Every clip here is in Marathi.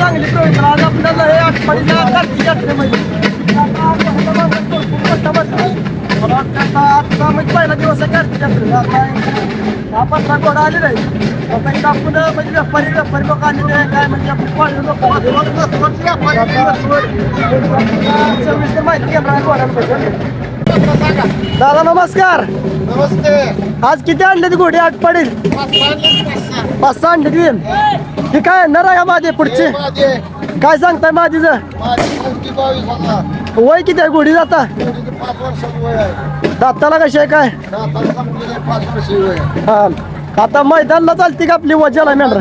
प्रवीण आज आपल्याला हे आठवडीच्या कार्तिक यात्रेमध्ये. मला आता आजचा म्हणजे पहिला दिवस आहे कार्तिक यात्रेचा आता हा पंधरा घोडा आले नाही आता इथं आपण म्हणजे व्यापारी व्यापारी लोक आलेले आहे, काय म्हणजे आपले पाळणे लोक सविस्तर माहिती घेणार आहे घोड्यांबद्दल दादा नमस्कार. नमस्ते. आज किती आणले ती घोडी आठ पडेल पाच सहा. आणले ती ही काय नर आहे का माझे पुढचे? काय सांगताय माझी वय किती आहे घोडी जाता दाताला कशी आहे काय. हा. आता मैदानला चालते का आपली वजाला मेंढर?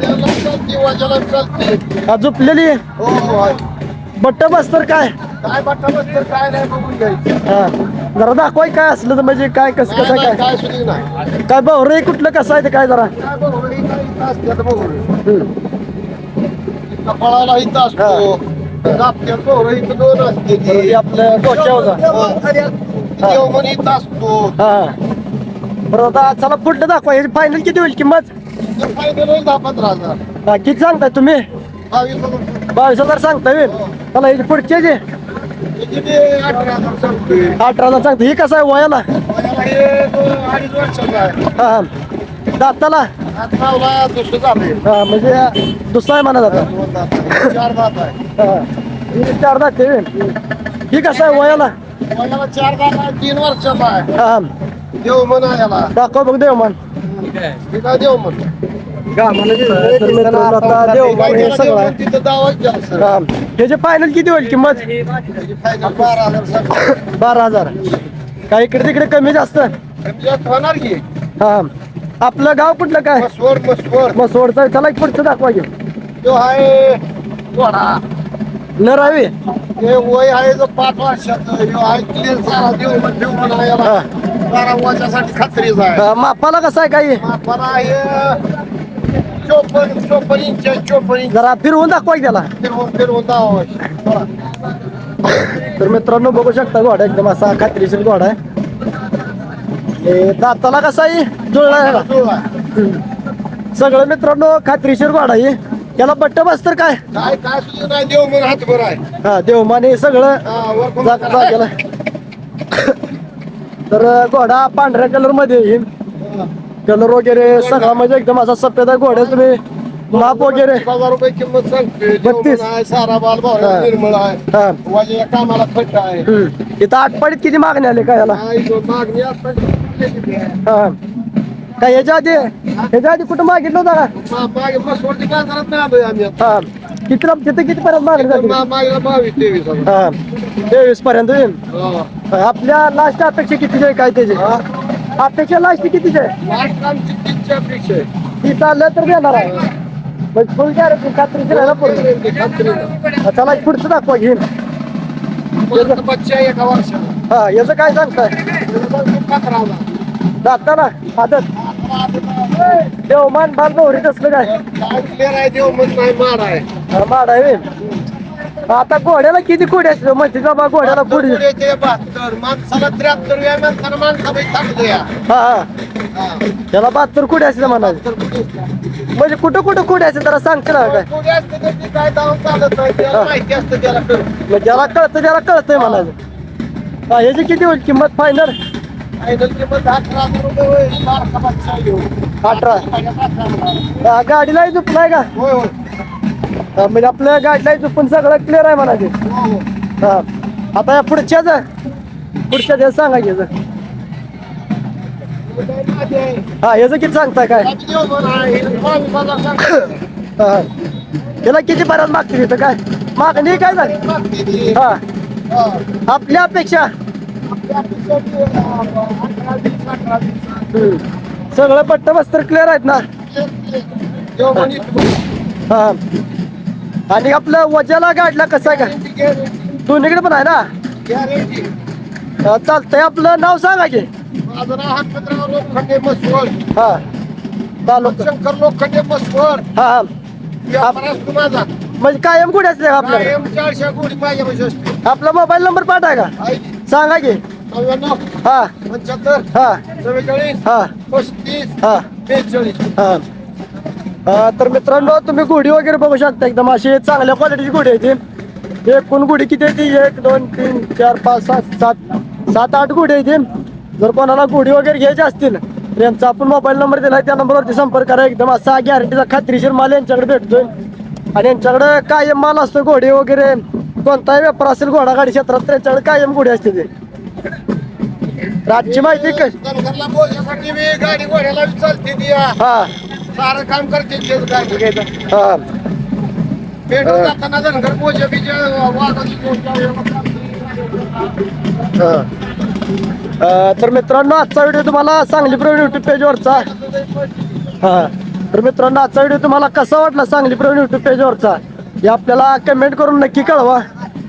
झोपलेली? हो हो. बट्ट बस्तर काय? काय बट्टा काय नाही बघून घ्यायचं. हा. जरा दाखवाय काय असलं तर म्हणजे काय कसं कसं काय? काय काय बहरे कुठलं कसं आहे ते काय जरा? बघून इथं असते. इथं इथं दोन असते इथं असतो. हा. बरं आता चला पुढलं दाखवा. हे फायनल किती होईल किंमत? इथं फायनल होईल दहा पंधरा हजार. हा, किती सांगताय तुम्ही? बावीस हजार. बावीस हजार सांगताय होईल. चला हे पुढचे जे? अठरा हजार सांगतोय. अठरा हजार सांगतो ही कसं आहे वयाला? वयाला हे दोन अडीच वर्षाचा आहे. हा हा. दाताला दुसरं हा म्हणजे दुसरा आहे म्हणा जाता. चार दात आहे. हा. ही चार दाते होईल ही कसं आहे वयाला? वयाला चार दात आहे तीन वर्षाचा आहे. हा. देव म्हणा याला. दाखव बघ देव मन हे काय देव म्हण? तर मित्रांनो आता देव मन हे सगळं आहे. तिथं दावा केला सर. हा. हे जे फायनल किती होईल किंमत? त्याची फायनल बारा हजार सांग बारा हजार. काय इकडे तिकडे कमी जास्त? कमी जास्त होणार की? हा. आपलं गाव कुठलं काय? मसवड मसवड. मग सोडचं चला एक पुढचं दाखवा घे तो आहे घोडा. नरावी हे वय आहे जो पाच वर्षाचं. ह्यो आहे क्लिअर सारा देव म्हण देव म्हणा याला. बारा वर्षासाठी खात्रीच आहे. मापाला कसं आहे काही? मापाला आहे चोपन्न चोपन्न इंच आहे, चोपन्न इंच. जरा फिरवून दाखवा की त्याला. फिरवून फिरवून दावा तर मित्रांनो बघू शकता घोडा एकदम असा खात्रीशीर घोडा आहे. हे दाताला कसा आहे? जुळला आहे? सगळं मित्रांनो खात्रीशीर घोडा आहे. त्याला बट्ट बसतर काय? काय काय सुद्धा नाही देव म्हणून हातभर आहे. हा देवमाने सगळं हा, वर कोण जाग जागेला. तर घोडा पांढऱ्या कलरमध्ये येईल कलर वगैरे सगळा म्हणजे एकदम असा सफेद आहे. घोड्या तुम्ही माप वगैरे. हजार रुपये किंमत सांगते बत्तीस. आहे सारा बाल भाव हा. निर्मळ आहे. हा. वाजेच्या कामाला खट आहे. हम्म. इथं आठपाडीत किती मागणी आली काय याला? हा, इथं मागणी आता किती आहे? हा. काय ह्याच्या आधी? ह्याच्या आधी कुठं मागितलं होतं का? मा- मागे मसवडची बाजारात नाही आलोय आम्ही आता. हा. कितीला तिथे किती पर्यंत मागणी झाली? मा- मागेला बावीस तेवीस हा. तेवीस पर्यंत येईल हा. आपल्या लास्ट अपेक्षा कितीची आहे? काय त्याची? अपेक्षा लास्ट कितीची आहे? लास्ट आमची तीनशे अपेक्षा आहे. ती चाललं तर देणार आहे. मग फुल गॅरंटी खात्रीशीर आहे ना पूर्ण ती खात्रीनं. चला एक पुढचं दाखवा घेईन परत बच्चा आहे एका वर्षाला हा याचं काय सांगताय. दाताना आदत देवमान बाल नवरी कसलं काय मार आहे हा, माड आहे व्हय. आता घोड्याला किती कोडी असते म्हणते बाबा घोड्याला कोडी बहात्तर माणसाला त्र्याहत्तर माणसाला माणसा हा हा हा. त्याला बहात्तर कोडी असते म्हणाले कुठे? म्हणजे कुठं कुठं कोडी असते जरा सांगते ना काय. पुढे असते तर ती काय चालत नाही त्याला माहिती असतं त्याला कळतं. मग ज्याला कळतं त्याला कळतंय म्हणायचं. हा याची किती होईल किंमत? फायनल फायनल किंमत अठरा हजार रुपये होईल अठरा. अठरा हजार. हा, गाडीलाही झुपलाय का? होय होय. हा, म्हणजे आपल्या गाडीलाही झुपून सगळं क्लिअर आहे म्हणायचे. हो, हो. हा. आता या पुढच्याच. पुढच्या दिवस हा याचं किती सांगताय काय? हा. त्याला किती पर्यंत मागतील इथं काय? मागणी काय झाली? हा. आपल्या अपेक्षा. सगळं पट्ट बस्तर क्लिअर आहेत ना? हा. आणि आपलं वजाला गाडला कसं आहे का? दोन्हीकडे पण आहे ना? चालतंय. आपलं नाव सांगा की. माझं नाव हनुमंतराव लोखंडे मसवड हा तालुका शंकर लोखंडे मसवड हा हा. व्यापार असतो माझा. म्हणजे कायम कुठे असते आपल्याकडे? कायम चारशे गोडी माझ्यापाशी असते. आपला मोबाईल नंबर पाठाय का? की? सांगा की. नव्याण्णव हा. पंच्याहत्तर हा. चव्वेचाळीस हा. पस्तीस हा. बेचाळीस. हा. अं, तर मित्रांनो तुम्ही घोडी वगैरे बघू शकता. एकदम अशी चांगल्या क्वालिटीची घोडी आहे ती. एकूण घोडी किती आहे ती? एक दोन तीन चार पाच सात सात सात आठ घोडी आहे ती. जर कोणाला घोडी वगैरे घ्यायची असतील तर यांचा आपण मोबाईल नंबर दिलाय त्या नंबरवरती संपर्क करा एकदम. असा गॅरंटीचा खात्रीशीर माल यांच्याकडे भेटतोय. आणि यांच्याकडे कायम माल असतो घोडे वगैरे. कोणताही व्यापार असेल घोडागाडी क्षेत्रात त्यांच्याकडे कायम घोडी असते ते. रातची माहिती कशी? गाडी घोड्याला चालते ती. हा. सारं काम करते तेच गाडी. हा. पेटून जाताना धनगर पोहोचे बीचे वाघाची हा. तर मित्रांनो आजचा व्हिडिओ तुम्हाला सांगली प्रवीण युट्यूब पेजवरचा हां. तर मित्रांनो आजचा व्हिडिओ तुम्हाला कसा वाटला सांगली प्रवीण युट्यूब पेजवरचा हे आपल्याला कमेंट करून नक्की कळवा.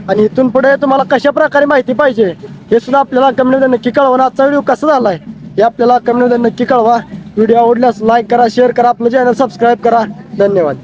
आणि इथून पुढे तुम्हाला कशा प्रकारे माहिती पाहिजे हे सुद्धा आपल्याला कमेंटमध्ये नक्की कळवा. आणि आजचा व्हिडिओ कसा झालाय हे आपल्याला कमेंटमध्ये नक्की कळवा. व्हिडिओ आवडल्यास लाईक करा शेअर करा आपलं चॅनल सबस्क्राईब करा. धन्यवाद.